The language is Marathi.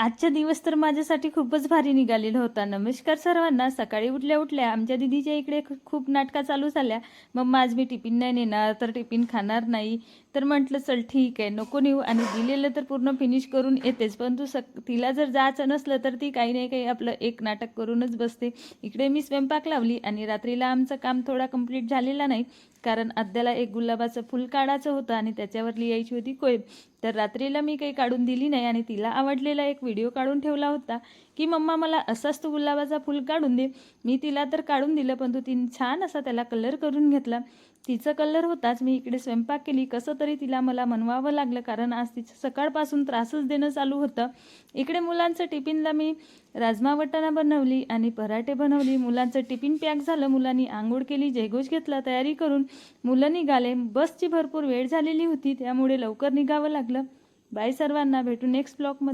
आजचा दिवस तर माझ्यासाठी खूपच भारी निघालेला होता. नमस्कार सर्वांना. सकाळी उठल्या उठल्या आमच्या दिदीच्या इकडे खूप नाटका चालू झाल्या. मग आज मी टिफिन नाही नेणार तर टिफिन खाणार नाही. तर म्हटलं चल ठीक आहे नको नेऊ. आणि दिलेलं तर पूर्ण फिनिश करून येतेच. परंतु सक तिला जर जायचं नसलं तर ती काही नाही काही आपलं एक नाटक करूनच बसते. इकडे मी स्वयंपाक लावली आणि रात्रीला आमचं काम थोडा कंप्लीट झालेला नाही. कारण अद्याला एक गुलाबाचं फुल काढायचं होतं आणि त्याच्यावर लिहायची होती कोयब तर रात्रीला मी काही काढून दिली नाही आणि तिला आवडलेला एक व्हिडिओ काढून ठेवला होता की मम्मा मला असाच तू गुलाबाचा फुल काढून दे. मी तिला तर काढून दिलं पण तू तिने छान असा त्याला कलर करून घेतला. तिचा कलर होताच. मी इकडे स्वयंपाक केली. कसं तरी तिला मला मनवावं लागलं कारण आज तिचं सकाळपासून त्रासच देणं चालू होतं. इकडे मुलांचं टिफिनला मी राजमा वटाणा बनवली आणि पराठे बनवली. मुलांचं टिफिन पॅक झालं. मुलांनी आंघोळ केली जयघोष घेतला तयारी करून मुलं निघाले. बसची भरपूर वेळ झालेली होती त्यामुळे लवकर निघावं लागलं. बाय सर्वांना. भेटू नेक्स्ट ब्लॉकमध्ये